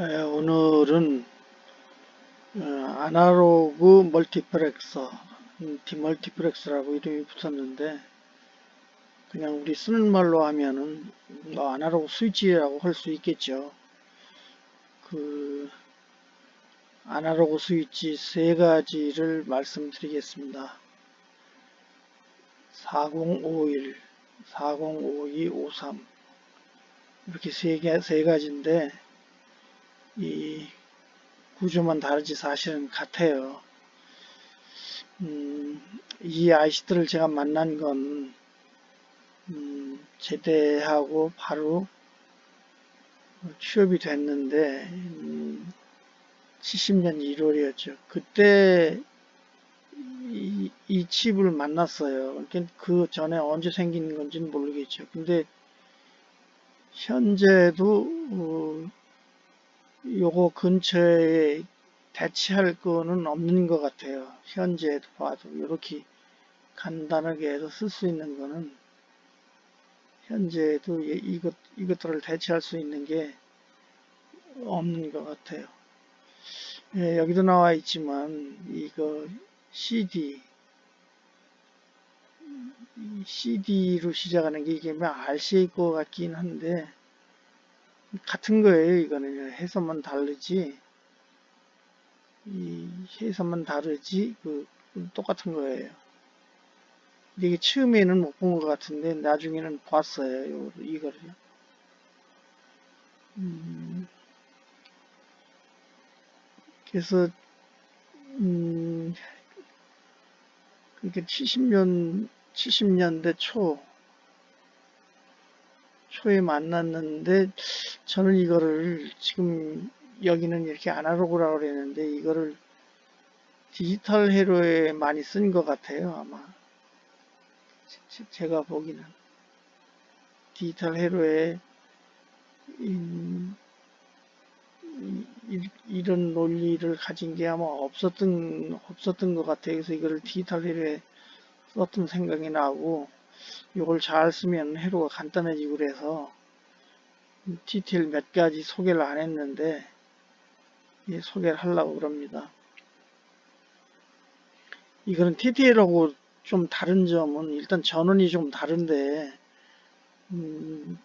에, 오늘은 어, 아날로그 멀티플렉서, 음, 디멀티플렉서라고 이름이 붙었는데 그냥 우리 쓰는 말로 하면은 뭐 아날로그 스위치라고 할 수 있겠죠. 그 아날로그 스위치 세 가지를 말씀드리겠습니다. 4051, 4052, 53 이렇게 세, 개, 세 가지인데 이 구조만 다르지 사실은 같아요. 음, 이 IC들을 제가 만난 건 음, 제대하고 바로 취업이 됐는데 음, 70년 1월이었죠. 그때 이, 이 칩을 만났어요. 그러니까 그 전에 언제 생긴 건지는 모르겠죠. 근데 현재도 어, 요거 근처에 대체할 거는 없는 것 같아요. 현재도 봐도 이렇게 간단하게 해서 쓸 수 있는 거는 현재도 이것 이것들을 대체할 수 있는 게 없는 것 같아요. 예, 여기도 나와 있지만 이거 CD CD로 시작하는 게 이게 뭐 RC일 것 같긴 한데 같은 거예요. 이거는 해석만 다르지 이 해석만 다르지 그 똑같은 거예요. 이게 처음에는 못 본 것 같은데 나중에는 봤어요. 이거를요. 음, 그래서 음, 그러니까 70년 70년대 초 초에 만났는데 저는 이거를 지금 여기는 이렇게 아날로그라고 그랬는데 이거를 디지털 회로에 많이 쓴 것 같아요 아마. 제가 보기는. 디지털 회로에 음, 이, 런 논리를 가진 게 아마 없었던 없었던 것 같아요. 그래서 이거를 디지털 회로에 썼던 생각이 나고 이걸 잘 쓰면 회로가 간단해지고 그래서 디테일 몇 가지 소개를 안 했는데 예, 소개를 하려고 그럽니다. 이거는 TTL하고 좀 다른 점은 일단 전원이 좀 다른데 음,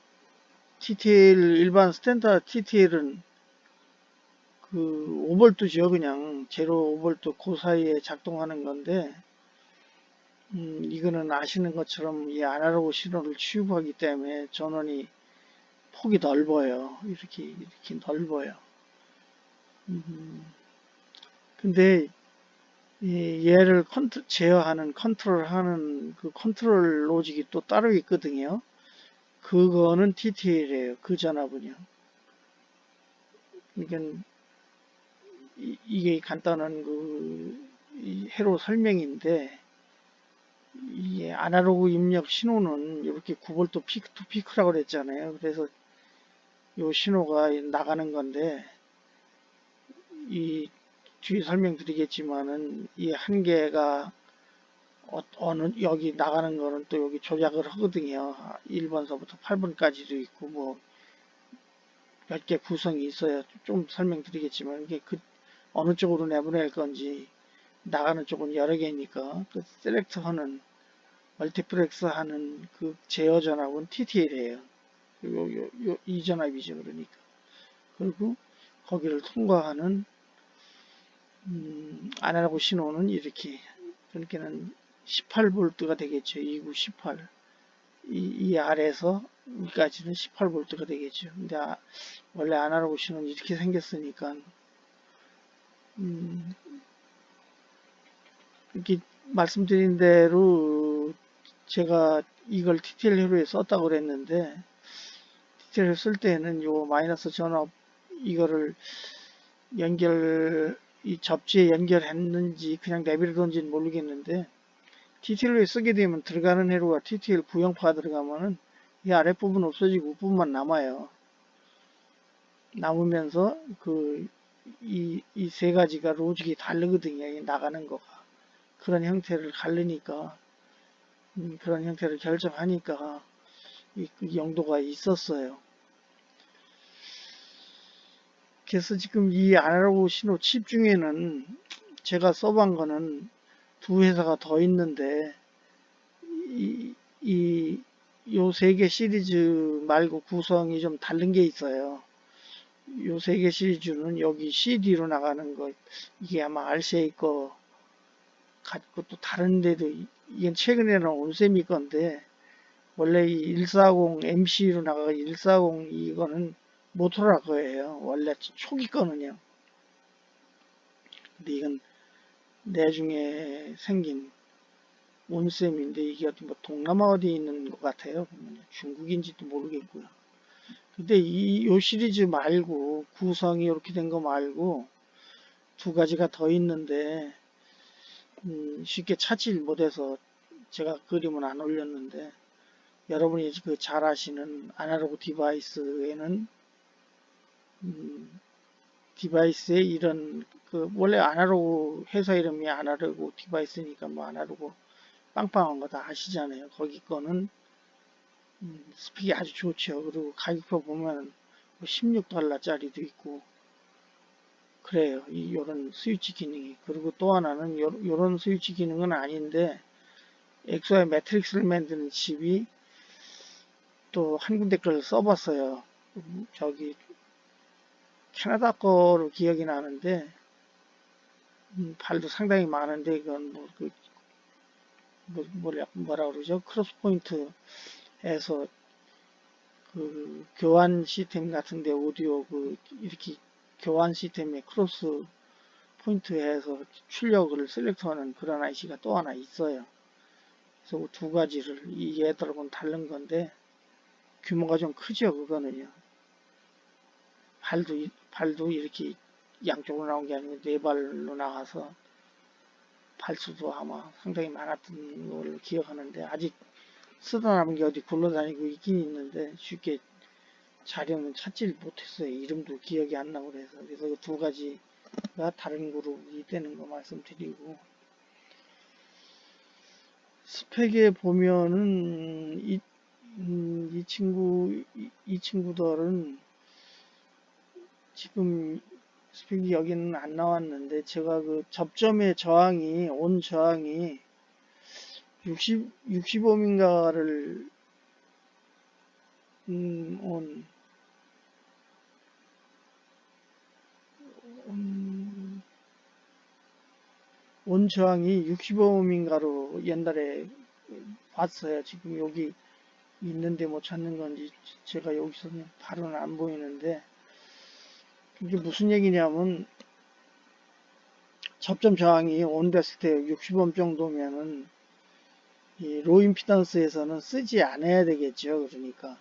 TTL 일반 스탠다드 TTL은 그 5볼트죠 그냥 제로 5볼트 그 사이에 작동하는 건데 음, 이거는 아시는 것처럼 이 아날로그 신호를 취급하기 때문에 전원이 폭이 넓어요. 이렇게 이렇게 넓어요. 음, 근데 얘를 컨트, 제어하는 컨트롤하는 그 컨트롤 로직이 또 따로 있거든요. 그거는 TTL이에요. 그 전압은요. 그러니까 이, 게 간단한 그 해로 설명인데 이게 아날로그 입력 신호는 이렇게 9볼트 피크 투 피크라고 그랬잖아요. 그래서 이 신호가 나가는 건데 이 뒤에 설명드리겠지만은 이 한 개가 어, 느 여기 나가는 거는 또 여기 조작을 하거든요. 1번서부터 8번까지도 있고 뭐 몇 개 구성이 있어야 좀 설명드리겠지만 이게 그 어느 쪽으로 내보낼 건지 나가는 쪽은 여러 개니까 그 셀렉트 하는 멀티플렉스 하는 그 제어 전압은 TTL이에요. 요, 요, 요, 이 전압이죠. 그러니까. 그리고 거기를 통과하는 음, 아날로그 신호는 이렇게 그러니까는 18V가 되겠죠. 29, 18. 이, 이 아래에서 여기까지는 18V가 되겠죠. 근데 아, 원래 아날로그 신호는 이렇게 생겼으니까 음, 이렇게 말씀드린 대로 제가 이걸 TTL 회로에 썼다고 그랬는데 TTL 쓸 때는 요 마이너스 전압 이거를 연결 이 접지에 연결했는지 그냥 내비르던지는 모르겠는데 TTL에 쓰게 되면 들어가는 회로가 TTL 구형파가 들어가면은 이 아랫부분 없어지고 윗부분만 남아요. 남으면서 그 이 이 세 가지가 로직이 다르거든요. 나가는 거가. 그런 형태를 갈르니까 음, 그런 형태를 결정하니까 이, 이 영도가 있었어요. 그래서 지금 이 아날로그 신호 칩 중에는 제가 써본 거는 두 회사가 더 있는데 이, 이, 요 세 개 시리즈 말고 구성이 좀 다른 게 있어요. 요 세 개 시리즈는 여기 CD로 나가는 거, 이게 아마 RCA 거 같고 또 다른 데도, 이건 최근에 나온 온세미 건데, 원래 이 140 MC로 나가고 140 이거는 모토로라 거예요. 원래 초기 거는요. 근데 이건 내중에 생긴 온셈인데 이게 어디 뭐 동남아 어디 있는 것 같아요. 중국인지도 모르겠고요. 근데 이 요 시리즈 말고 구성이 이렇게 된 거 말고 두 가지가 더 있는데 음, 쉽게 찾질 못해서 제가 그림은 안 올렸는데 여러분이 그 잘 아시는 아날로그 디바이스에는 음, 디바이스에 이런 그 원래 아날로그 회사 이름이 아날로그 디바이스니까 뭐 아날로그 빵빵한 거 다 아시잖아요. 거기 거는 음, 스펙이 아주 좋죠. 그리고 가격표 보면 16달러짜리도 있고 그래요. 이 요런 스위치 기능이 그리고 또 하나는 요, 요런 스위치 기능은 아닌데 엑소의 매트릭스를 만드는 칩이 또 한 군데 걸 써봤어요. 음, 저기 캐나다 거로 기억이 나는데 음, 발도 상당히 많은데 이건 뭐 그 뭐, 뭐라, 뭐라 그러죠? 크로스 포인트에서 그 교환 시스템 같은데 오디오 그 이렇게 교환 시스템에 크로스 포인트에서 출력을 셀렉트하는 그런 IC가 또 하나 있어요. 그래서 그두 가지를 이 얘들하고는 다른 건데 규모가 좀 크죠 그거는요. 발도 이- 발도 이렇게 양쪽으로 나온 게 아니고 네 발로 나가서 발수도 아마 상당히 많았던 걸 기억하는데 아직 쓰다 남은 게 어디 굴러다니고 있긴 있는데 쉽게 자료는 찾지를 못했어요. 이름도 기억이 안 나고 그래서 그래서 그 두 가지가 다른 그룹이 되는 거 말씀드리고 스펙에 보면은 이, 음, 이 친구 이, 이 친구들은 지금 스펙이 여기는 안 나왔는데 제가 그 접점의 저항이 온 저항이 60 65인가를 음, 온 온 저항이 65인가로 옛날에 봤어요. 지금 여기 있는데 못 찾는 건지 제가 여기서 는 바로는 안 보이는데 이게 무슨 얘기냐면 접점 저항이 온됐을 때 60옴 정도면은 이 로우 임피던스에서는 쓰지 않아야 되겠죠. 그러니까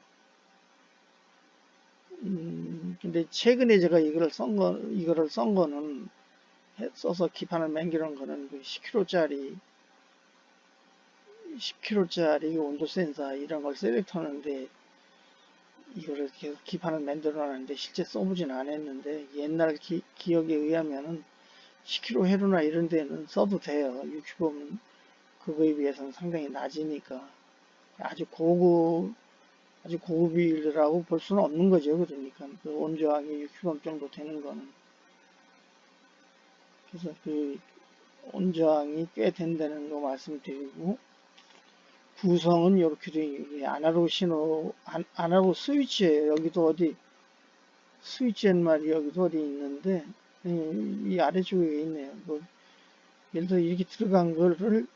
음, 근데 최근에 제가 이거를 쓴 거, 이거를 쓴 거는 해- 써서 기판을 맹기는 거는 그 10kg짜리 10kg짜리 온도 센서 이런 걸 셀렉트 하는데 이거를 계속 기판을 만들어 놨는데 실제 써보진 않았는데 옛날 기, 기억에 의하면은 10kg 회로나 이런 데는 써도 돼요. 60은 그거에 비해서는 상당히 낮으니까 아주 고급 아주 고급이라고 볼 수는 없는 거죠. 그러니까 그 온저항이 60원 정도 되는 거는 그래서 그 온저항이 꽤 된다는 거 말씀드리고 구성은 이렇게 돼 아날로그 신호 안- 아날로그 스위치예요. 여기도 어디 스위치엔 말이 여기도 어디 있는데 이, 이 아래쪽에 있네요. 뭐 예를 들어 이렇게 들어간 거를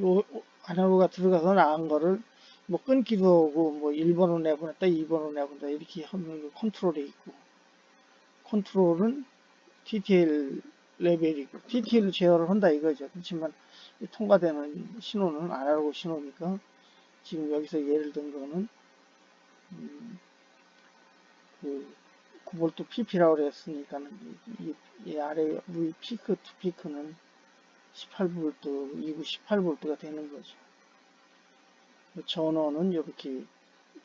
요 아날로그가 들어가서 나간 거를 뭐 끊기도 하고 뭐 1번으로 내보냈다 2번으로 내보냈다 이렇게 하는 그 컨트롤이 있고 컨트롤은 TTL 레벨이고 TTL로 제어를 한다 이거죠. 그렇지만 이 통과되는 신호는 아날로그 신호니까 지금 여기서 예를 든 거는 음, 그 9V PP라고 그랬으니까는 이, 이 아래 위 피크 투 피크는 18V, 2구 18V가 되는 거죠. 그 전원은 이렇게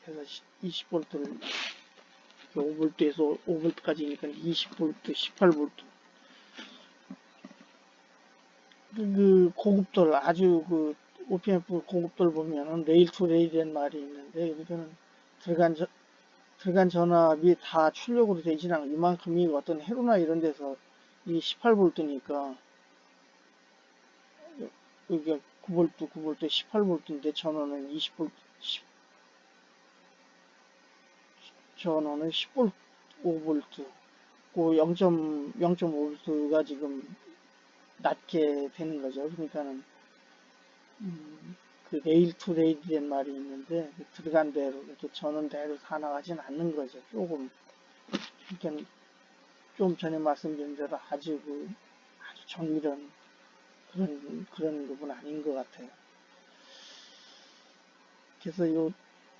해서 20V를 5V에서 5V까지니까 20V, 18V. 그 고급들 아주 그 OPF 고급들 보면은 레일 투 레일이라는 말이 있는데 여기서는 들어간 저, 들어간 전압이 다 출력으로 되진 않고 이만큼이 어떤 해로나 이런 데서 이 18V니까 여기가 9V, 9V, 18V인데 전원은 20V, 10, 전원은 10V, 5V, 그 0.0.5V가 지금 낮게 되는 거죠. 그러니까는 음, 그 레일 투 레일이란 말이 있는데 그 들어간 대로 이렇게 전원대로 다 나가진 않는 거죠. 조금 그러니까 좀 전에 말씀드린 대로 아주 그 아주 정밀한 그런 그런 부분 아닌 것 같아요. 그래서 요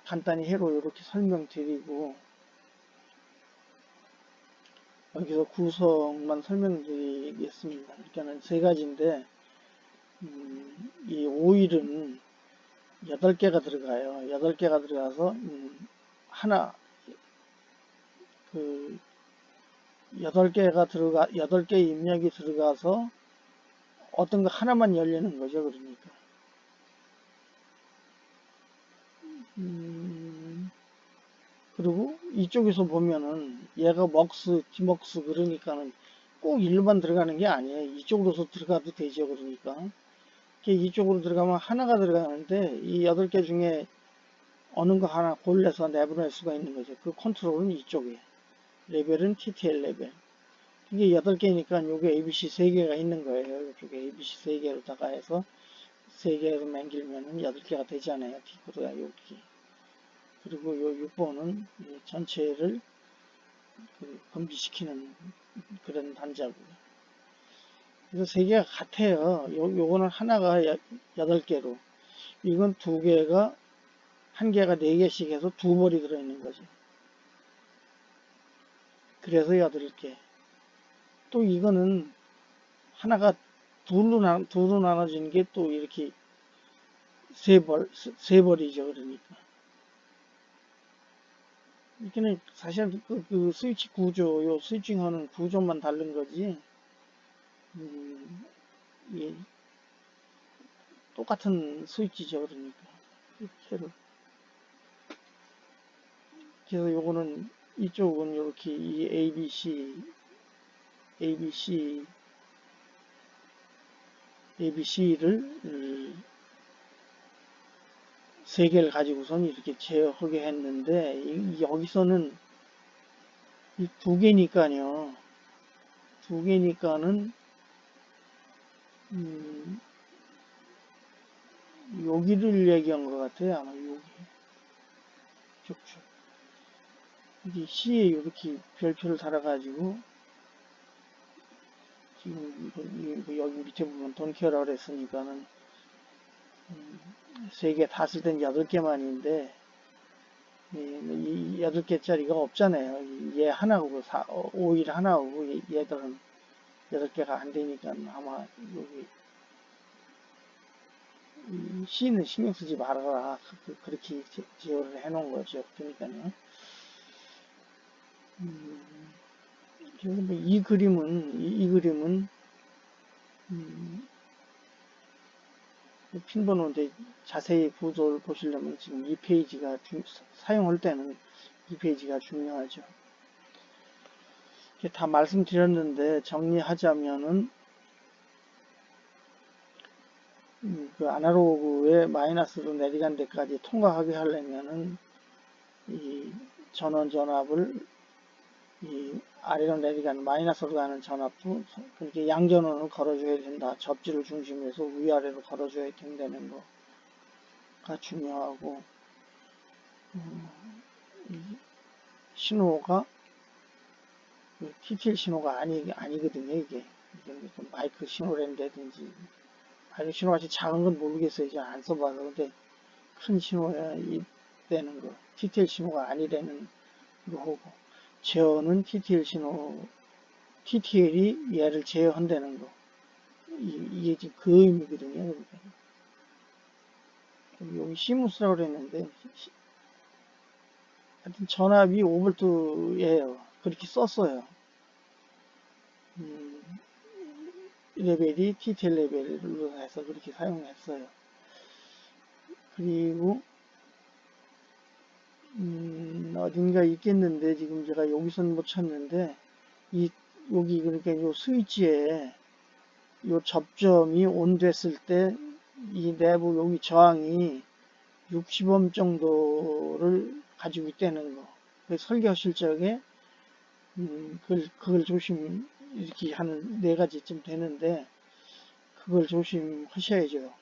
간단히 해로 이렇게 설명드리고 여기서 구성만 설명드리겠습니다. 그러니까는 세 가지인데 음, 이 오일은 8개가 들어가요. 8개가 들어가서 음, 하나 그 8개가 들어가 8개 입력이 들어가서 어떤 거 하나만 열리는 거죠. 그러니까 음, 그리고 이쪽에서 보면은 얘가 먹스, 디먹스 그러니까는 꼭 일로만 들어가는 게 아니에요. 이쪽으로서 들어가도 되죠. 그러니까 이쪽으로 들어가면 하나가 들어가는데 이 여덟 개 중에 어느 거 하나 골라서 내보낼 수가 있는 거죠. 그 컨트롤은 이쪽에 레벨은 TTL 레벨. 이게 여덟 개니까 요게 ABC 세 개가 있는 거예요. 이쪽에 ABC 세 개로다가 해서 세 개로 맹길면은 여덟 개가 되잖아요. T코드가 여기. 그리고 요 6번은 전체를 그 금지시키는 그런 단자고요. 그래서 세 개가 같아요. 요, 요거는 하나가 여덟 개로 이건 두 개가 한 개가 네 개씩 해서 두 벌이 들어있는 거죠. 그래서 여덟 개. 또 이거는 하나가 둘로, 나, 둘로 나눠지는 게 또 이렇게 세 벌, 세 벌이죠. 그러니까. 이렇게는 사실 그, 그 스위치 구조, 요 스위칭하는 구조만 다른 거지. 음, 예, 똑같은 스위치죠. 그러니까. 이렇게로. 그래서 요거는 이쪽은 이렇게 이 ABC, ABC, ABC를 세 개를 가지고선 이렇게 제어하게 했는데 여기서는 이 두 개니까요. 두 개니까는 음, 여기를 얘기한 것 같아요. 아마 여기. 쭉쭉. 이게 C에 이렇게 별표를 달아가지고, 지금 여기 밑에 부분 돈케어라 그랬으니까는, 음, 세개 다쓸땐 여덟 개만인데, 이 여덟 개짜리가 없잖아요. 얘 하나고, 오일 하나고, 얘들은 여덟 개가 안 되니까 아마 여기 C는 신경 쓰지 말아라. 그, 그렇게 지어를 해 놓은 거죠. 그러니까요. 음, 이 그림은, 이, 이 그림은, 음, 핀번호인데 자세히 구조를 보시려면 지금 이 페이지가 중, 사용할 때는 이 페이지가 중요하죠. 다 말씀드렸는데 정리하자면은 음, 그 아날로그에 마이너스로 내려간 데까지 통과하게 하려면은 이 전원 전압을 이 아래로 내려가는 마이너스로 가는 전압도 그렇게 양전원을 걸어줘야 된다. 접지를 중심으로 해서 위아래로 걸어줘야 된다는 거가 중요하고 음, 신호가 TTL 신호가 아니, 아니거든요, 이게. 이게 마이크 신호랜다든지. 마이크 신호 같이 작은 건 모르겠어요. 이제 안 써봐서. 근데 큰 신호야, 이, 되는 거. TTL 신호가 아니라는 거고. 제어는 TTL 신호, TTL이 얘를 제어한다는 거. 이, 게 지금 그 의미거든요. 여기 시무스라고 그랬는데, 하여튼 전압이 5V예요. 그렇게 썼어요. 음, 레벨이 TTL 레벨로 해서 그렇게 사용했어요. 그리고 음, 어딘가 있겠는데 지금 제가 여기서는 못 찾는데 이 여기 그러니까 요 스위치에 요 접점이 온 됐을 때 이 내부 여기 저항이 60옴 정도를 가지고 있다는 거. 그래서 설계하실 적에 음, 그걸, 그걸 조심 이렇게 하는 네 가지쯤 되는데 그걸 조심하셔야죠.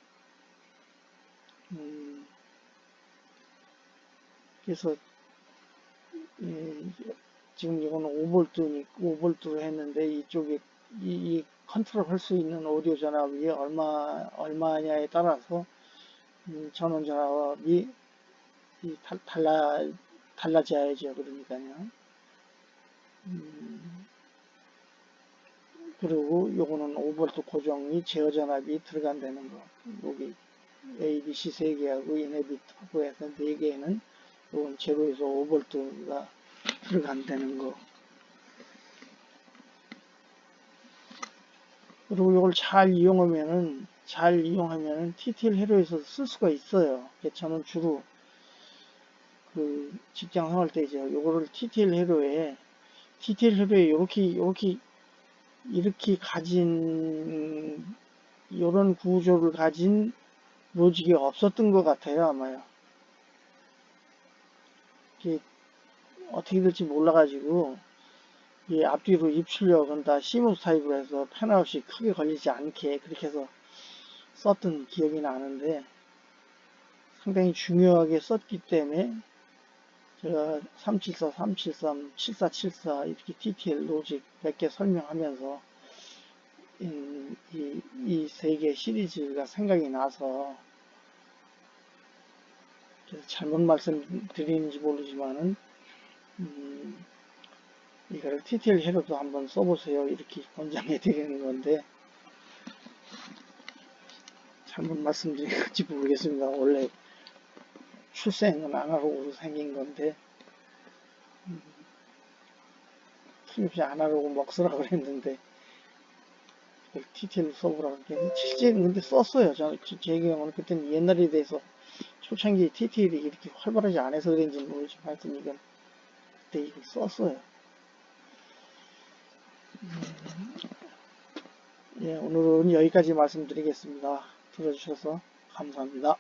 음, 그래서 예, 지금 이거는 5V, 5V로 했는데 이쪽에 이, 이 컨트롤 할 수 있는 오디오 전압이 얼마, 얼마냐에 따라서 음, 전원 전압이 이 달, 달라, 달라져야죠. 그러니까요. 음, 그리고 요거는 5V 고정이 제어 전압이 들어간다는 거. 여기 ABC 3개하고 이네비트하고 해서 4개는 요건 제로에서 5V가 들어간다는 거. 그리고 이걸 잘 이용하면은 잘 이용하면은 TTL 회로에서 쓸 수가 있어요. 저는 주로 그 직장 생활 때죠. 요거를 TTL 회로에 TTL 회로에 이렇게 이렇게 이렇게 가진 이런 구조를 가진 로직이 없었던 것 같아요 아마요. 이게 어떻게 될지 몰라가지고 이 앞뒤로 입출력은 다 시무스 타입으로 해서 펜아웃이 크게 걸리지 않게 그렇게 해서 썼던 기억이 나는데 상당히 중요하게 썼기 때문에 제가 374, 373, 7474 이렇게 TTL 로직 몇개 설명하면서 이 세 개 시리즈가 생각이 나서 잘못 말씀드리는지 모르지만은 음, 이거를 TTL 회로도 한번 써보세요. 이렇게 권장해 드리는 건데 잘못 말씀드린 건지 모르겠습니다. 원래 출생은 아날로그로 생긴 건데 음, 틀림없이 아날로그 먹쓰라고 그랬는데 TTL 써보라고 했는데 실제 근데 썼어요. 저는 제 경우는 그때는 옛날에 대해서 초창기 TTL이 이렇게 활발하지 않아서 그런지 모르지만 하여튼 이건 그때 이걸 썼어요. 음, 예, 오늘은 여기까지 말씀드리겠습니다. 들어주셔서 감사합니다.